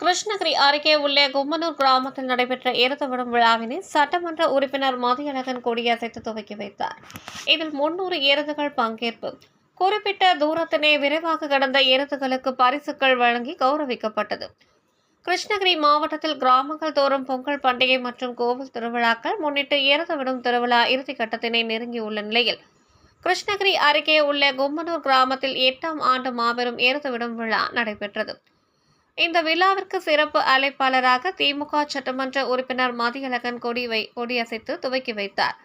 கிருஷ்ணகிரி அருகே உள்ள கும்மனூர் கிராமத்தில் நடைபெற்ற ஏறுதவிடும் விழாவினை சட்டமன்ற உறுப்பினர் மதியழகன் கொடியசைத்து துவக்கி வைத்தார். இதில் முன்னூறு ஏறுதுகள் பங்கேற்பு. குறிப்பிட்ட தூரத்தினை விரைவாக கடந்த ஏறுதுகளுக்கு பரிசுகள் வழங்கி கௌரவிக்கப்பட்டது. கிருஷ்ணகிரி மாவட்டத்தில் கிராமங்கள் தோறும் பொங்கல் பண்டிகை மற்றும் கோவில் திருவிழாக்கள் முன்னிட்டு எருதுவிடும் திருவிழா இறுதிக்கட்டத்தினை நெருங்கியுள்ள நிலையில் கிருஷ்ணகிரி அருகே உள்ள கும்மனூர் கிராமத்தில் எட்டாம் ஆண்டு மாபெரும் எருதுவிடும் விழா நடைபெற்றது. இந்த விழாவிற்கு சிறப்பு அழைப்பாளராக திமுக சட்டமன்ற உறுப்பினர் மதியழகன் கொடி வை கொடியசைத்து துவக்கி வைத்தார்.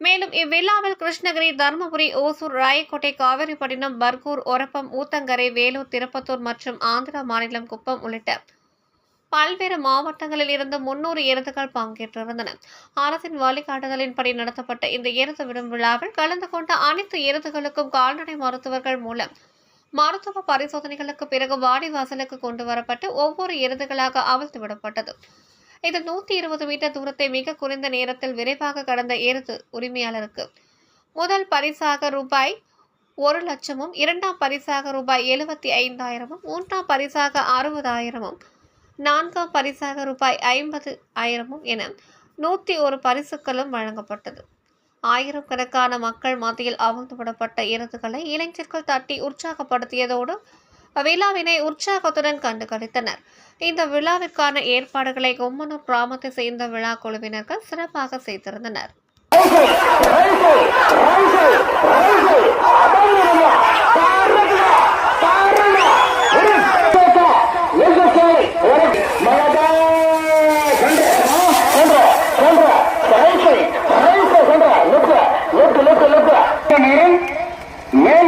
மேலும் இவ்விழாவில் கிருஷ்ணகிரி தருமபுரி ஓசூர் ராயக்கோட்டை காவிரிப்பட்டினம் பர்கூர் ஒரப்பம் ஊத்தங்கரை வேலூர் திருப்பத்தூர் மற்றும் ஆந்திரா மாநிலம் குப்பம் உள்ளிட்ட பல்வேறு மாவட்டங்களில் இருந்து முன்னூறு எருதுகள் பங்கேற்றிருந்தன அரசின் வழிகாட்டுதலின்படி நடத்தப்பட்ட இந்த எருது விடும் விழாவில் கலந்து கொண்ட அனைத்து எருதுகளுக்கும் கால்நடை மருத்துவர்கள் மூலம் மருத்துவ பரிசோதனைகளுக்கு பிறகு வாடிவாசலுக்கு கொண்டு வரப்பட்டு ஒவ்வொரு எருதுகளாக அவிழ்த்து விடப்பட்டது. இதில் நூற்றி இருபது மீட்டர் தூரத்தை மிக குறைந்த நேரத்தில் விரைவாக கடந்த எருது உரிமையாளருக்கு முதல் பரிசாக ரூபாய் ஒரு லட்சமும் இரண்டாம் பரிசாக ரூபாய் எழுபத்தி ஐந்தாயிரமும் மூன்றாம் பரிசாக அறுபதாயிரமும் நான்காம் பரிசாக ரூபாய் ஐம்பது ஆயிரமும் என நூற்றி ஒரு பரிசுகளும் வழங்கப்பட்டது ஆயிரக்கணக்கான மக்கள் மத்தியில் அவிழ்ந்து விடப்பட்ட எருதுகளை இளைஞர்கள் தட்டி உற்சாகப்படுத்தியதோடு விழாவினை உற்சாகத்துடன் கண்டுகளித்தனர் இந்த விழாவிற்கான ஏற்பாடுகளை கொம்மனூர் கிராமத்தை சேர்ந்த விழா குழுவினர்கள் சிறப்பாக செய்திருந்தனர் একটা মরণ